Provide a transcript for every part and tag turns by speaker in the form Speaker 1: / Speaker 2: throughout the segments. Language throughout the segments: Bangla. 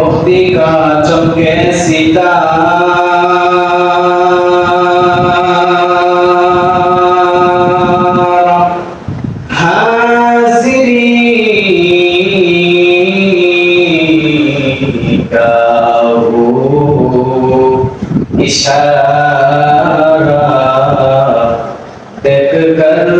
Speaker 1: मुक्ति का चमके सितारा हाजिरी का वो इशारा देख कर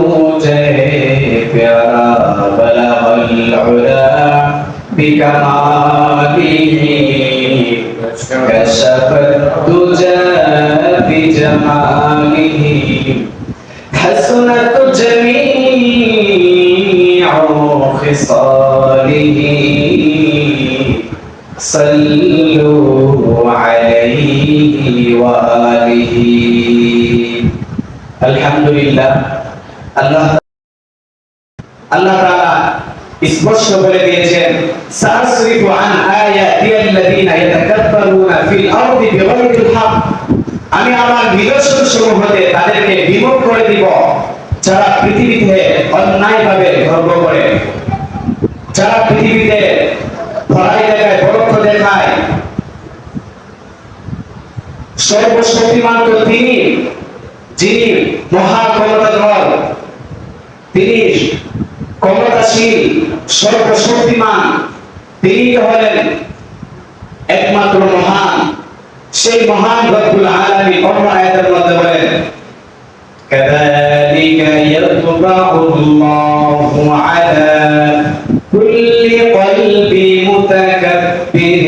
Speaker 1: मुझे प्यारा बला بكماله كشفت الدجى بجماله حسنت جميع خصاله صلوا عليه وآله الحمد لله. الله الله তারা স্পষ্ট বলে দিয়েছেন সাসরিফু আন আয়াতি আল্লাযীনা ইয়াতাকাব্বারুনা ফিল আরদি বিগাইরিল হক। আমি আমার নিদর্শন সমূহ হতে তাদেরকে বিমুখ করে দিব, যারা পৃথিবীতে অন্যায়ভাবে গর্ব করে। যারা পৃথিবীতে ভরাই দেখায়, বরত্ব দেখায়। সর্বশক্তিমান তো তিনি, যিনি মহা ক্ষমতাধর তিনি ক্ষমতাশীল। সর্বশক্তিমান তিনি হলেন একমাত্র মহান সেই মহান রব্বুল আলামিন অন্য আয়াতের মধ্যে বলেন كذلك يطبع الله على كل قلب متكبر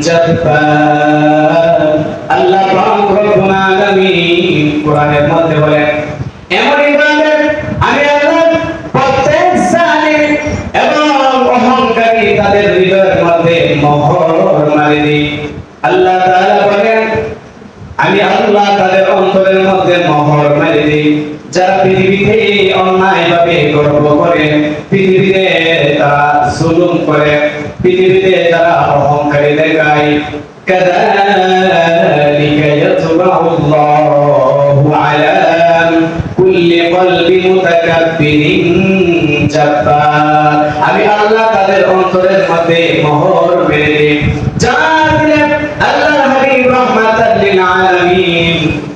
Speaker 1: جبار আল্লাহ পাক রব্বুল আলামিন কোরআনের মধ্যে বলেন এমন তাদের অন্তরের মধ্যে মোহর মারি দিই যারা পৃথিবীতে অন্যায়ভাবে গর্ব করে পৃথিবীতে তারা জুলুম করে পৃথিবীতে তারা অহংকারী দেখায় كذلك يطبع الله على كل قلب متكبر جبار আমি আল্লাহ তাদের অন্তরের মধ্যে মোহর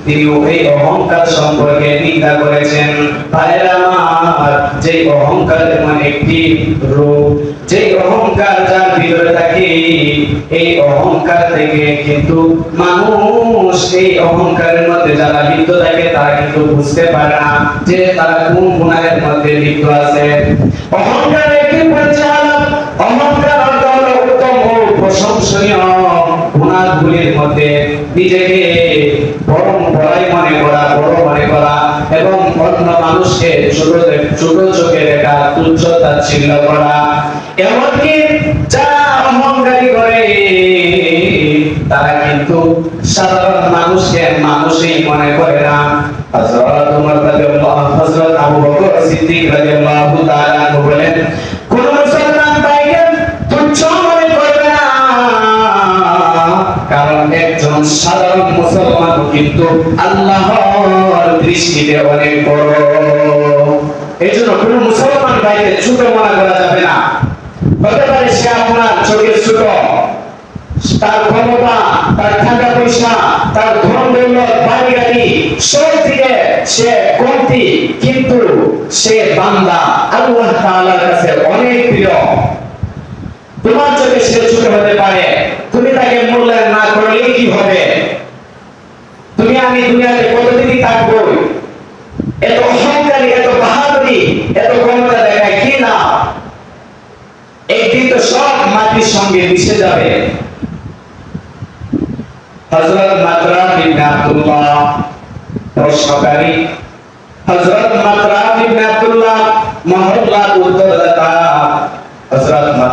Speaker 1: তিনি এই অহংকার সম্পর্কে নিন্দা করেছেন। ভাইরা আমার যে অহংকার এমন একটি রূপ যে অহংকার যার ভিতরে থাকে, এই অহংকার থেকে কিন্তু মানুষ এই অহংকারের মধ্যে যারা লিপ্ত থাকে, তারা কিন্তু বুঝতে পারে না যে তারা কোন গুণাহের মধ্যে লিপ্ত আছে। অহংকার একটি পরিচালক, অহংকার উত্তম ও প্রশংসনীয়। গুণাগুলির মধ্যে নিজেকে বড় বড়াই মনে করা, বড় মনে করা এবং অন্য মানুষকে ছোট ছোট চোখে দেখা তুচ্ছ তাচ্ছিল্য করা। এমনকি যারা অহংকারী করে, তারা কিন্তু সাধারণ মানুষকে মানুষই মনে করে না। হযরত ওমর রাদিয়াল্লাহু, হযরত আবু বকর সিদ্দিক রাদিয়াল্লাহু তাআলা বলেন সাধারণ মুসলমান কিন্তু আল্লাহর দৃষ্টিতে অনেক বড়। এই জন্য কোন মুসলমান ভাইকে ছোট মনে করা যাবে না। হতে পারে সে আপনার চোখের ছোট। তার ক্ষমতা, তার টাকা পয়সা, তার ধন দৌলত বাড়ি গাড়ি সব থেকে সে কমতি, কিন্তু সে বান্দা আল্লাহ তাআলার কাছে অনেক প্রিয়। তোমার চোখে সে ছোট হতে পারে। তুমি মূল্যায়ন না করলে কি হবে? তুমি আমি দুনিয়াতে কতদিনই থাকব? এত অহংকারী, এত বাহাদুরি, এত ক্ষমতা দেখায় কি না একদিন তো সব মাটির সঙ্গে মিশে যাবে। হযরত মাতরা বিন আব্দুল্লাহ প্রশ্নকারী হযরত মাতরা বিন আব্দুল্লাহ, মহল্লার উত্তরদাতা।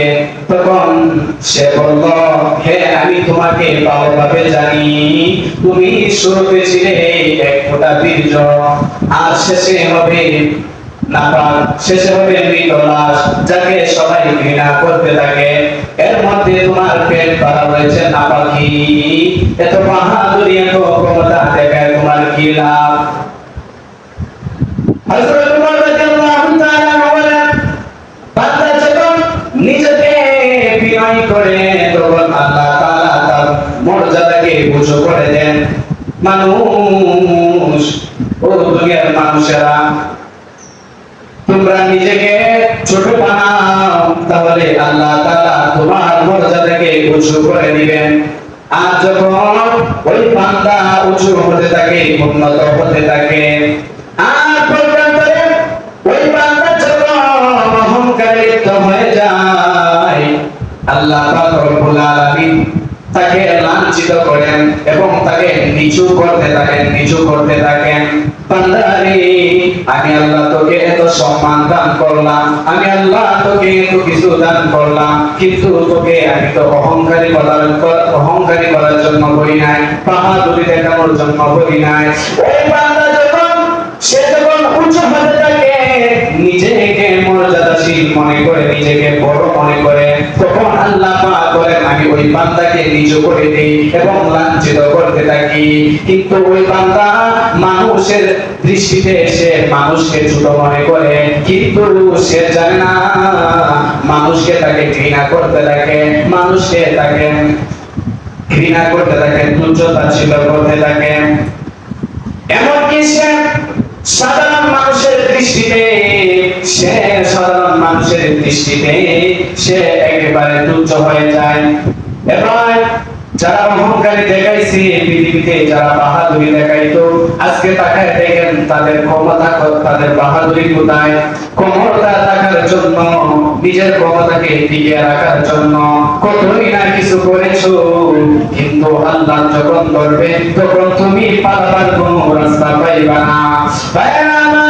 Speaker 1: আমি কে তখন সে বলল, হে, আমি তোমাকে ভালোভাবে জানি। তুমি শুরুতে ছিলে এক ফোঁটা বীর্য, আর শেষে হবে শেষে হবে মৃত লাশ, যাকে সবাই ঘৃণা করতে থাকে। এর মধ্যে তোমার পেট ভরা রয়েছে নাপাকি। এত বাহাদুরি এত ক্ষমতা দেখায়, তোমার কি লাভ উমর রাদিয়াল্লাহু তাআলা বলেন বান্দা যখন নিজেকে বিনয় করে তখন আল্লাহ তাআলা তার মর্যাদাকে উঁচু করে দেন। মানুষ ও দুনিয়ার মানুষেরা, তোমরা নিজেকে ছোট বানাও, তাহলে আল্লাহ তাআলা তোমার মর্যাদাকে উঁচু করে দিবেন। আর যখন ওই বান্দা উঁচু হতে থাকে, উন্নত হতে থাকে আল্লাহ পাক রব্বুল আলামিন তাকে লাঞ্ছিত করেন এবং তাকে নিচু করতে থাকেন, নিচু করতে থাকেন। আমি আল্লাহ তোকে এত সম্মান দান করলাম, আমি আল্লাহ তোকে এত কিছু দান করলাম, কিন্তু তোকে আমি তো অহংকারী করার অহংকারী করার জন্য নাই বাহাদুরি দেখানোর জন্য নাই। সে যখন উঁচু হতে থাকে নিজেকে মর্যাদাশীল মনে করে, নিজেকে বড় মনে করে, তখন বান্দাকে নিচু করে দিই এবং লাঞ্ছিত করতে থাকি। কিন্তু ওই বান্দা মানুষের দৃষ্টিতে সে মানুষকে ছোট মনে করে। কিন্তু সে জানে না, মানুষকে তাকে ঘৃণা করতে থাকে মানুষকে তাকে ঘৃণা করতে থাকে তুচ্ছতা ছিল করতে থাকে এমনকি সে সাধারণ মানুষের দৃষ্টিতে, সে সাধারণ মানুষের দৃষ্টিতে সে একেবারে তুচ্ছ হয়ে যায়। নিজের ক্ষমতাকে টিকিয়ে রাখার জন্য কতই না কিছু করেছ? কিন্তু আল্লাহ যখন ধরবে, তখন তুমি পালাবার কোনো রাস্তা পাইবা না।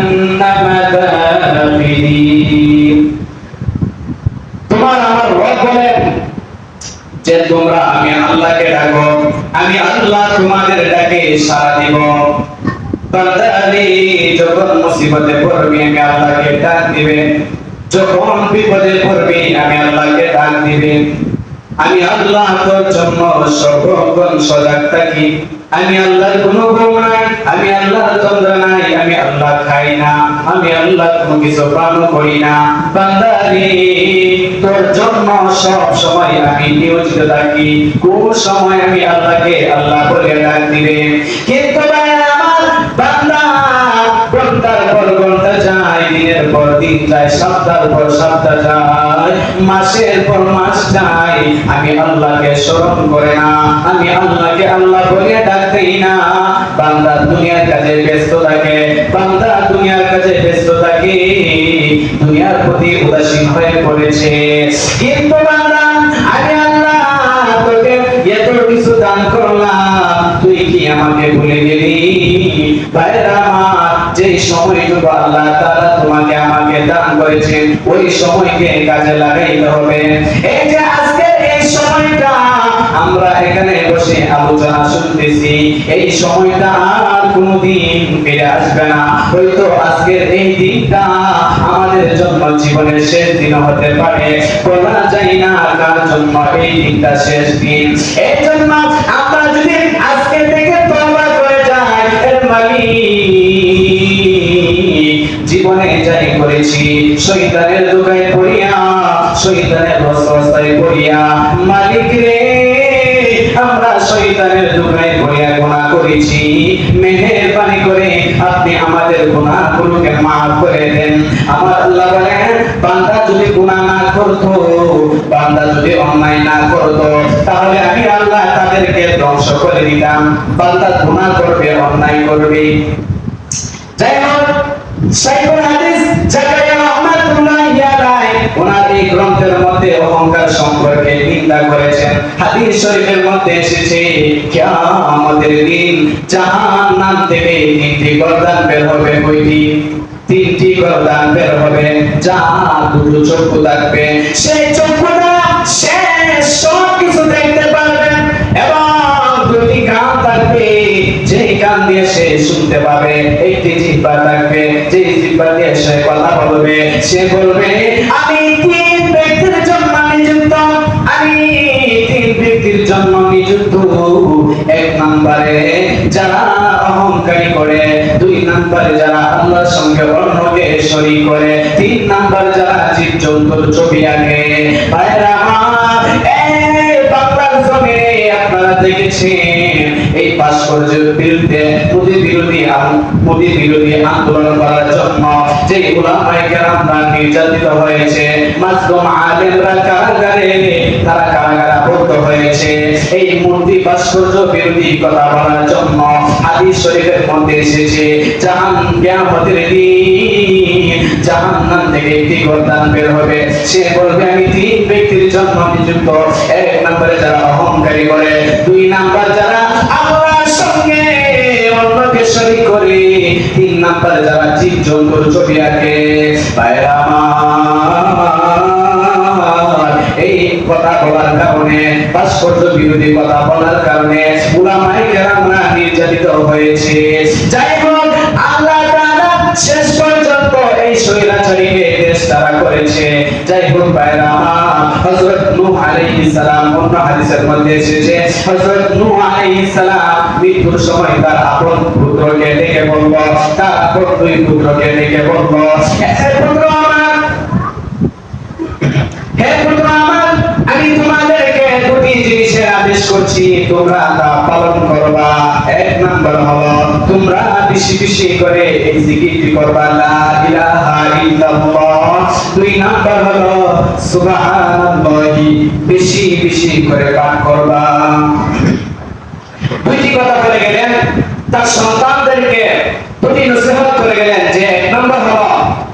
Speaker 1: সাড়া দিব যখন মুসিবতে পড়বি, আমি আল্লাহকে ডাক দিবে। যখন বিপদে পড়বি, আমি আল্লাহকে ডাক দিবে। আমি আল্লাহ তোর জন্য সর্বক্ষণ সজাগ থাকি। আমি আল্লাহর কোনো গুণ নাই, আমি আল্লাহর তন্দ্র নাই আমি আল্লাহ খাই না। পান করি না। বান্দারে তোর সব সময় আমি নিয়োজিত থাকি। কোন সময় আমি আল্লাহকে আল্লাহ বলে ডাক কিন্তু আমার বান্দা পর যায়, দিনের পর দিন যায় সপ্তাহ পর সপ্তাহ যায়, মাসের পর মাস যায়। আমি আল্লাহকে স্মরণ করে না, আমি আল্লাহকে আল্লাহ বলে ডাক না। বান্দা দুনিয়ার কাজে ব্যস্ত করেছেন ওই সময়কে কাজে লাগাইতে হবে। এই যে আজকের এই সময়টা, আমরা এখানে বসে আলোচনা শুনতেছি। এই সময়টা আর কোনোদিন ফিরে আসবে না। হয়তো আজকের এই দিনটা আমাদের জন্য জীবনের শেষ দিন হতে পারে। বলা যায় না কার জন্য এই দিনটা শেষ দিন। এই জন্য আমরা যদি আজকে থেকে তওবা করে যাই, এর মালিক জীবনে যাই করেছি, শয়তানের দোকায় পড়িয়া, শয়তানের বস্তায় পড়িয়া, মালিক রে, আমরা শয়তানের দোকায় পড়িয়া গুনাহ করেছি। মেহেরবানি করে আপনি আমাদের গুনাহগুলোকে মাফ করে দেন। আমার আল্লাহ বলেন, বান্দা যদি গুনাহ না করতো, বান্দা যদি অন্যায় না করতো, তাহলে আমি আল্লাহ তাদেরকে ধ্বংস করে দিতাম। বান্দা গুনাহ করবে, অন্যায় করবে। চক্ষু সব কিছু দেখতে যে কান দিয়ে সে শুনতে পাবে একটি জিহ্বা থাকবে যে জিহ্বা দিয়ে বলবে, সে বলবে, আমি তিন ব্যক্তির জন্য নিযুক্ত, আমি তিন ব্যক্তির জন্য নিযুক্ত। এক নম্বরে যারা অহংকারী করে, দুই নম্বরে যারা আল্লাহর সঙ্গে অন্যকে শরীক করে, তিন নম্বর যারা জীব জন্তুর ছবি আঁকে। ভাইরা আমার আপনারা দেখেছেন এই ভাস্কর্যের বিরুদ্ধে মোদী বিরোধী আন- মোদী বিরোধী আন্দোলন করার জন্য যে উলামায়ে কেরামরা নির্যাতিত হয়েছে আলেমরা কারাগারে তারা আবদ্ধ হয়েছে। এই মূর্তি ভাস্কর্য বিরোধী কথা বলার জন্য শরীফের মধ্যে এসেছে, জাহান থেকে একটি বের হবে। সে বলবে আমি তিন ব্যক্তির জন্য নিযুক্ত, এক নম্বরে যারা অহংকারী করে দুই নাম্বার যারা আল্লাহর সঙ্গে অন্যকে শরীক করে, তিন নাম্বার যারা জীব জন্তুর ছবি আঁকে। এই কথা বলার কারণে, ভাস্কর্য বিরোধী কথা বলার কারণে নির্যাতিত হয়েছে। যাই হোক, আল্লাহ শেষ পর্যন্ত এই স্বৈরাচারীকে দেশ তারা করেছে। যাই হোক ভাইরা আমার হযরত নূহ আলাইহিস সালাম অন্য হাদিসের মধ্যে এসেছে, হযরত নূহ আলাইহিস সালাম মৃত্যুর সময় তার আপন পুত্রকে ডেকে বলল, তার আপন দুই পুত্রকে ডেকে বলল পুত্র আদেশ করছি, তোমরা তা পালন করবা। এক নাম্বার হলো, তোমরা বেশি বেশি করে এই জিকিরটি করবা, লা ইলাহা ইল্লাল্লাহ। দুই নাম্বার হলো, সুবহানাল্লাহি, বেশি বেশি করে পাঠ করবা। দুইটি কথা বলে গেলেন, তার সন্তানদেরকে দুটি নসিহত করে গেলেন যে, এক নম্বর হলো,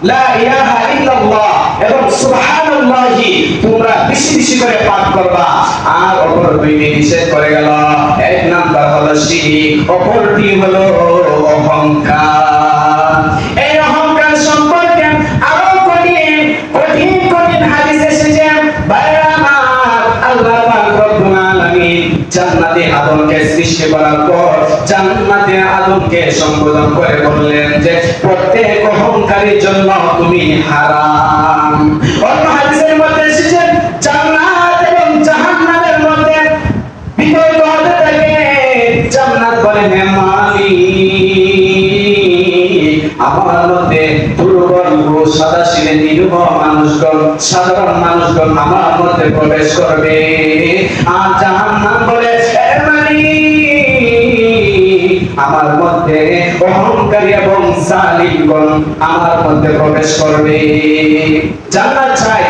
Speaker 1: লা ইলাহা ইল্লাল্লাহ এবং সুবহানাল্লাহি, তোমরা বেশি বেশি করে পাঠ করবা। আর অপর দুইটি নিষেধ করে গেল। এক নাম্বার হলো শিরিক, অপরটি হলো অহংকার। জান্নাতে আদমকে সৃষ্টি করার পর জান্নাতে আদমকে সম্বোধন করে বললেন যে, প্রত্যেক অহংকারীর জন্য তুমি হারাম। সাধারণ মানুষগণ আমার মধ্যে প্রবেশ করবে। আর জাহান্নাম আমার মধ্যে অহংকারী এবং জালিমগণ আমার মধ্যে প্রবেশ করবে। জান্নাত চাই,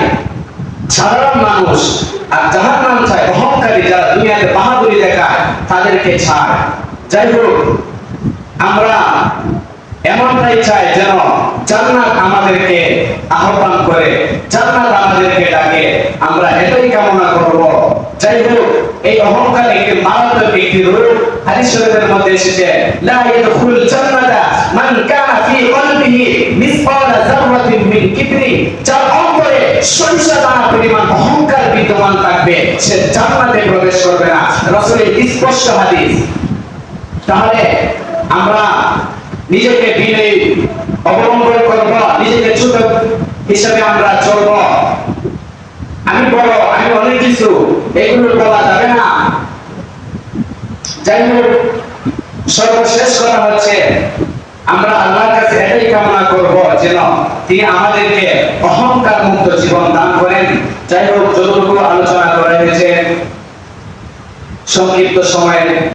Speaker 1: সাধারণ মানুষ আর জাহান্নাম চায় অহংকারী যারা দুনিয়াতে বাহাদুরি দেখায়, তাদেরকে ছাড় যাই হোক, আমরা এমনটাই চাই যেন জান্নাত আমাদেরকে আহ্বান করে, জান্নাত আমাদেরকে ডাকে। আমরা এটাই কামনা করব। যাই হোক, এই অহংকার একটি মারাত্মক একটি রূপ হাদিস শরীফের মধ্যে এসেছে, লা ইয়াদখুল জান্নাতা মান কানা ফি কলবিহি মিসকালা যাররাতিন মিন কিবরি। যার অন্তরে সরিষা পরিমাণ অহংকার বিদ্যমান থাকবে, সে জান্নাতে প্রবেশ করবে না। রাসূলের স্পষ্ট হাদিস। তাহলে আমরা নিজেকে বিনয়ী অবলম্বন নিজেকে ছোট হিসাবে আমরা চলব। আমি বড়, আমি অনেক কিছু, এগুলো বলা যাবে না। যাই হোক, সর্বশেষ কথা হচ্ছে, আমরা আল্লাহর কাছে এটাই কামনা করব যেন তিনি আমাদেরকে অহংকার মুক্ত জীবন দান করেন। যাই হোক, যতটুকু আলোচনা করা হয়েছে, সংক্ষিপ্ত সময়ে